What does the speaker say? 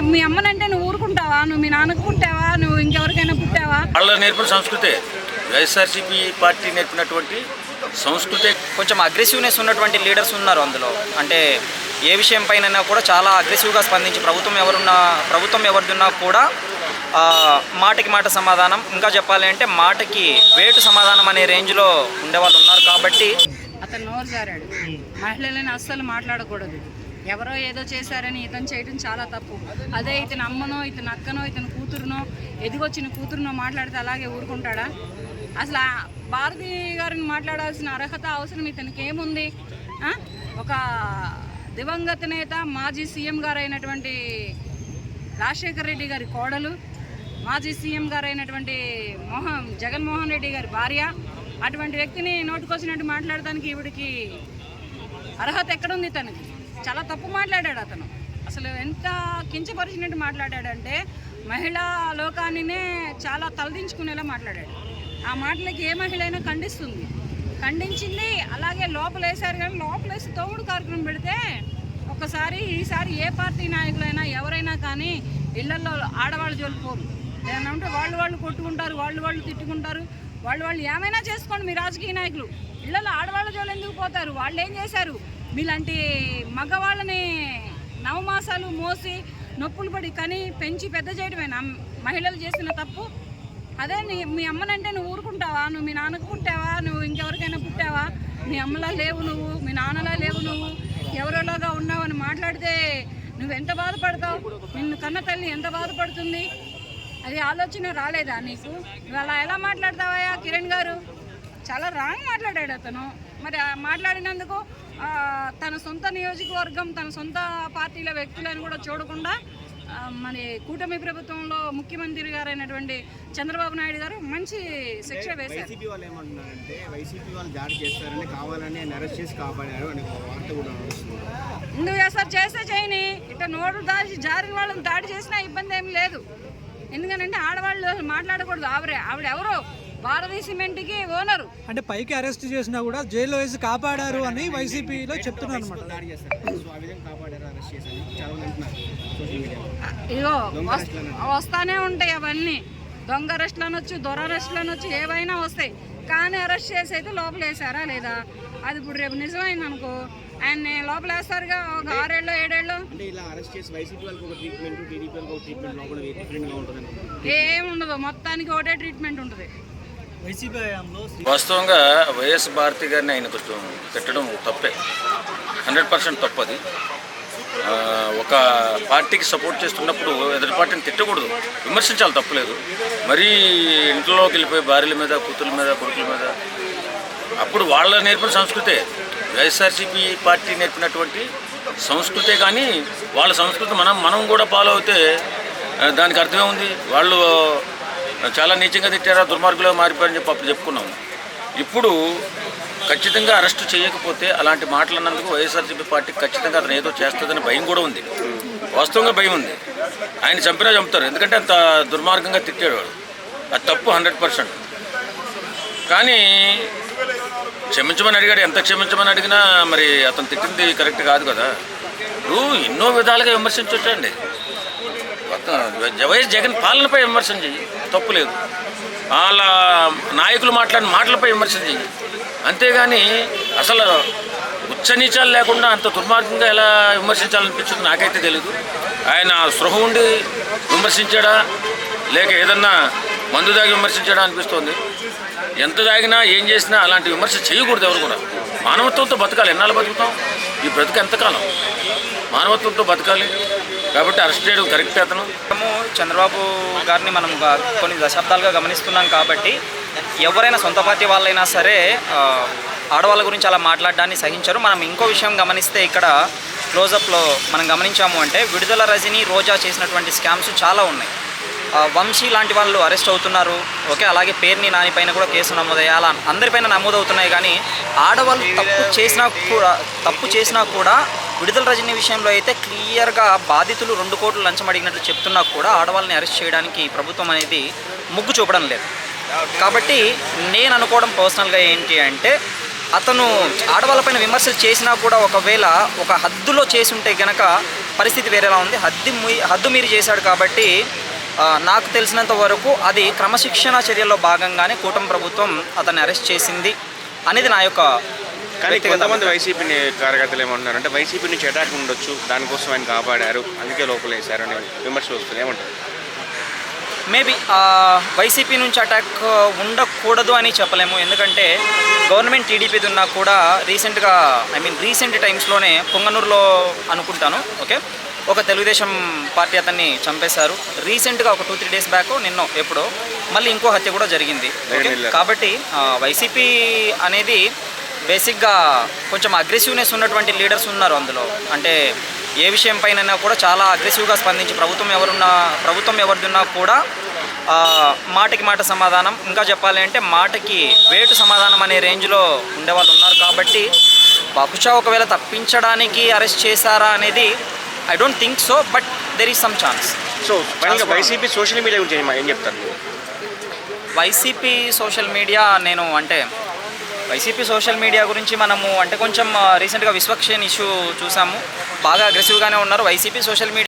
మీ అమ్మనంటే నువ్వు ఊరుకుంటావా? నువ్వు మీ నాన్నకు పుట్టావా? నువ్వు ఇంకెవరికైనా పుట్టావా? వాళ్ళ నేర్పిన సంస్కృతే. వైఎస్ఆర్సీపీ పార్టీ నేర్పినటువంటి సంస్కృతే. కొంచెం అగ్రెసివ్నెస్ ఉన్నటువంటి లీడర్స్ ఉన్నారు అందులో. అంటే ఏ విషయం పైన కూడా చాలా అగ్రెసివ్గా స్పందించి ప్రభుత్వం ఎవరున్నా ప్రభుత్వం ఎవరిదున్నా కూడా ఆ, మాటకి మాట సమాధానం. ఇంకా చెప్పాలి అంటే మాటకి వేటు సమాధానం అనే రేంజ్లో ఉండేవాళ్ళు ఉన్నారు కాబట్టి. అతను నోరు జారాడు. మహిళలను అస్సలు మాట్లాడకూడదు. ఎవరో ఏదో చేశారని ఇతను చేయడం చాలా తప్పు. అదే ఇతను అమ్మనో ఇతను అక్కనో ఇతను కూతురునో ఎదిగొచ్చిన కూతురునో మాట్లాడితే అలాగే ఊరుకుంటాడా? అసలు భారతి గారిని మాట్లాడాల్సిన అర్హత అవసరం ఇతనికి ఏముంది? ఒక దివంగత నేత మాజీ సీఎం గారైనటువంటి రాజశేఖర్ రెడ్డి గారి కోడలు మాజీ సీఎం గారైనటువంటి మోహన్ జగన్మోహన్ రెడ్డి గారి భార్య అటువంటి వ్యక్తిని నోటుకొచ్చినట్టు మాట్లాడడానికి ఈవిడికి అర్హత ఎక్కడుంది తనకి? చాలా తప్పు మాట్లాడాడు అతను. అసలు ఎంత కించపరిచినట్టు మాట్లాడాడంటే మహిళా లోకాన్నినే చాలా తలదించుకునేలా మాట్లాడాడు. ఆ మాటలకి ఏ మహిళ అయినా ఖండిస్తుంది. ఖండించింది అలాగే లోపలేశారు కానీ లోపలేసి తోముడు కార్యక్రమం పెడితే ఒక్కసారి ఈసారి ఏ పార్టీ నాయకులైనా ఎవరైనా కానీ ఇళ్ళలో ఆడవాళ్ళు జోలిపోరు ఏమంటే వాళ్ళు వాళ్ళు కొట్టుకుంటారు వాళ్ళు వాళ్ళు తిట్టుకుంటారు. వాళ్ళు వాళ్ళు ఏమైనా చేసుకోండి మీ రాజకీయ నాయకులు. ఇళ్ళలో ఆడవాళ్ళ జోలు ఎందుకు పోతారు? వాళ్ళు ఏం చేశారు? మీలాంటి మగవాళ్ళని నవమాసాలు మోసి నొప్పులు పడి కని పెంచి పెద్ద చేయడమేనా మహిళలు చేసిన తప్పు. అదే నీ మీ అమ్మనంటే నువ్వు ఊరుకుంటావా? నువ్వు మీ నాన్నకు పుట్టావా? నువ్వు ఇంకెవరికైనా పుట్టావా? మీ అమ్మలా లేవు నువ్వు మీ నాన్నలా లేవు నువ్వు. ఎవరోలాగా ఉన్నావు అని మాట్లాడితే నువ్వెంత బాధపడతావు? నిన్ను కన్న తల్లి ఎంత బాధపడుతుంది? అది ఆలోచన రాలేదా నీకు? నువ్వు అలా ఎలా మాట్లాడతావా కిరణ్ గారు? చాలా రాంగ్ మాట్లాడాడు అతను. మరి మాట్లాడినందుకు తన సొంత నియోజకవర్గం తన సొంత పార్టీల వ్యక్తులను కూడా చూడకుండా మరి కూటమి ప్రభుత్వంలో ముఖ్యమంత్రి గారైనటువంటి చంద్రబాబు నాయుడు గారు మంచి శిక్ష వేశారు. వైసీపీ వాళ్ళు ఏమంటున్నారంటే వైసీపీ వాళ్ళు దాడి చేస్తారని కావాలని ఆయన అరెస్ట్ చేసి కాపాడారు అని ఒక వార్త కూడా నడుస్తుంది ఎందుకు చేస్తారు చేస్తే చేయని ఇట్లా నోటు దాచి జారిన వాళ్ళని దాడి చేసినా ఇబ్బంది ఏం లేదు. ఎందుకనంటే ఆడవాళ్ళు మాట్లాడకూడదు ఆవిడే ఆవిడ ఎవరు సిమెంట్కి ఓనరు. అంటే పైకి అరెస్ట్ చేసినా కూడా జైల్లో వేసి కాపాడారు అని వైసీపీలో చెప్తున్నారు ఇదిగో వస్తానే ఉంటాయి అవన్నీ. దొంగ అరెస్టులు అనొచ్చు దొర అరెస్టులు అనొచ్చు ఏవైనా వస్తాయి. కానీ అరెస్ట్ చేసి అయితే లోపల వేసారా లేదా? అది ఇప్పుడు రేపు నిజమైంది అనుకో ఆయన్ని లోపల వేస్తారుగా ఒక ఆరేళ్ళు ఏడేళ్ళు? ఏముండదు మొత్తానికి ఒకటే ట్రీట్మెంట్ ఉంటుంది. వాస్తవంగా వైఎస్ భారతి గారిని ఆయన కొంచెం తిట్టడం తప్పే. హండ్రెడ్ పర్సెంట్ తప్పది. ఒక పార్టీకి సపోర్ట్ చేస్తున్నప్పుడు ఎదుటి పార్టీని తిట్టకూడదు. విమర్శించాలి తప్పలేదు. మరీ ఇంట్లోకి వెళ్ళిపోయి భార్యల మీద కూతుర్ల మీద కొడుకుల మీద. అప్పుడు వాళ్ళ నేర్పిన సంస్కృతే. వైఎస్ఆర్సీపీ పార్టీ నేర్పినటువంటి సంస్కృతే కానీ వాళ్ళ సంస్కృతి మనం మనం కూడా ఫాలో అవుతే దానికి అర్థమే ఉంది. వాళ్ళు చాలా నీచంగా తిట్టారా దుర్మార్గులుగా మారిపోయారని చెప్పి అప్పుడు చెప్పుకున్నాం. ఇప్పుడు ఖచ్చితంగా అరెస్టు చేయకపోతే అలాంటి మాటలు అన్నందుకు వైఎస్ఆర్సీపీ పార్టీ ఖచ్చితంగా అతను ఏదో చేస్తుందని భయం కూడా ఉంది. వాస్తవంగా భయం ఉంది. ఆయన చంపినా చంపుతారు. ఎందుకంటే అంత దుర్మార్గంగా తిట్టాడు వాడు. అది తప్పు హండ్రెడ్ పర్సెంట్. కానీ క్షమించమని అడిగాడు. ఎంత క్షమించమని అడిగినా మరి అతను తిట్టింది కరెక్ట్ కాదు కదా. ఇప్పుడు ఎన్నో విధాలుగా విమర్శించవచ్చండి వైఎస్ జగన్ పాలనపై విమర్శన చెయ్యి. తప్పు లేదు. వాళ్ళ నాయకులు మాట్లాడిన మాటలపై విమర్శన చెయ్యి. అంతేగాని అసలు ఉచ్చనీచాలు లేకుండా అంత దుర్మార్గంగా ఎలా విమర్శించాలనిపించింది నాకైతే తెలియదు ఆయన స్పృహ ఉండి విమర్శించాడా? లేక ఏదన్నా మందు దాగి విమర్శించాడా అనిపిస్తోంది? ఎంత తాగినా ఏం చేసినా అలాంటి విమర్శ చేయకూడదు ఎవరు కూడా. మానవత్వంతో బతకాలి. ఎన్నాళ్ళు బతుకుతాం? ఈ బ్రతుకు ఎంతకాలం? మానవత్వంతో బతకాలి. కాబట్టి అరెస్ట్ చేయడం కరెక్ట్ అతను. మనము చంద్రబాబు గారిని మనం కొన్ని దశాబ్దాలుగా గమనిస్తున్నాం కాబట్టి ఎవరైనా సొంత పార్టీ వాళ్ళైనా సరే ఆ, ఆడవాళ్ళ గురించి అలా మాట్లాడడాన్ని సహించరు. మనం ఇంకో విషయం గమనిస్తే ఇక్కడ క్లోజప్లో మనం గమనించాము అంటే విడుదల రజని రోజా చేసినటువంటి స్కామ్స్ చాలా ఉన్నాయి. వంశీ లాంటి వాళ్ళు అరెస్ట్ అవుతున్నారు. ఓకే అలాగే పేర్ని నాని పైన కూడా కేసు నమోదయ్యాయి అలా అందరిపైన నమోదవుతున్నాయి కానీ ఆడవాళ్ళు తప్పు చేసినా కూడా తప్పు చేసినా కూడా విడుదల రజనీ విషయంలో అయితే క్లియర్గా బాధితులు రెండు కోట్లు లంచం అడిగినట్లు చెప్తున్నా కూడా ఆడవాళ్ళని అరెస్ట్ చేయడానికి ప్రభుత్వం అనేది ముగ్గు చూపడం లేదు. కాబట్టి నేను అనుకోవడం పర్సనల్గా ఏంటి అంటే అతను ఆడవాళ్ళపైన విమర్శలు చేసినా కూడా ఒకవేళ ఒక హద్దులో చేసి ఉంటే గనక పరిస్థితి వేరేలా ఉంది. హద్దు మీ హద్దు మీరు చేశాడు కాబట్టి నాకు తెలిసినంత వరకు అది క్రమశిక్షణ చర్యల్లో భాగంగానే కూటమి ప్రభుత్వం అతన్ని అరెస్ట్ చేసింది అనేది నా యొక్క కానీ కొంతమంది. వైసీపీ కార్యకర్తలు ఏమంటున్నారు అంటే వైసీపీ నుంచి అటాక్ ఉండొచ్చు దానికోసం ఆయన కాపాడారు అందుకే లోపల వేశారు అని విమర్శలు వస్తున్నాయి ఏమంటారు మేబీ వైసీపీ నుంచి అటాక్ ఉండకూడదు అని చెప్పలేము. ఎందుకంటే గవర్నమెంట్ టీడీపీది ఉన్నా కూడా రీసెంట్గా ఐ మీన్ రీసెంట్ టైమ్స్లోనే పొంగనూరులో అనుకుంటాను ఓకే? ఒక తెలుగుదేశం పార్టీ అతన్ని చంపేశారు. రీసెంట్గా ఒక టూ త్రీ డేస్ బ్యాక్ నిన్నో ఎప్పుడో మళ్ళీ ఇంకో హత్య కూడా జరిగింది. కాబట్టి వైసీపీ అనేది బేసిక్గా కొంచెం అగ్రెసివ్నెస్ ఉన్నటువంటి లీడర్స్ ఉన్నారు అందులో. అంటే ఏ విషయం పైన కూడా చాలా అగ్రెసివ్గా స్పందించి ప్రభుత్వం ఎవరున్నా ప్రభుత్వం ఎవరిదున్నా కూడా మాటకి మాట సమాధానం. ఇంకా చెప్పాలి అంటే మాటకి వేటు సమాధానం అనే రేంజ్లో ఉండేవాళ్ళు ఉన్నారు కాబట్టి బహుశా ఒకవేళ తప్పించడానికి అరెస్ట్ చేశారా అనేది I don't think so but there is some chance so YCP social media గురించి ఏం చెప్తారు? వైసీపీ సోషల్ మీడియా నేను అంటే వైసీపీ సోషల్ మీడియా గురించి మనము అంటే కొంచెం రీసెంట్గా విశ్వక్షేణ్ ఇష్యూ చూసాము. బాగా అగ్రెసివ్గానే ఉన్నారు. YCP social media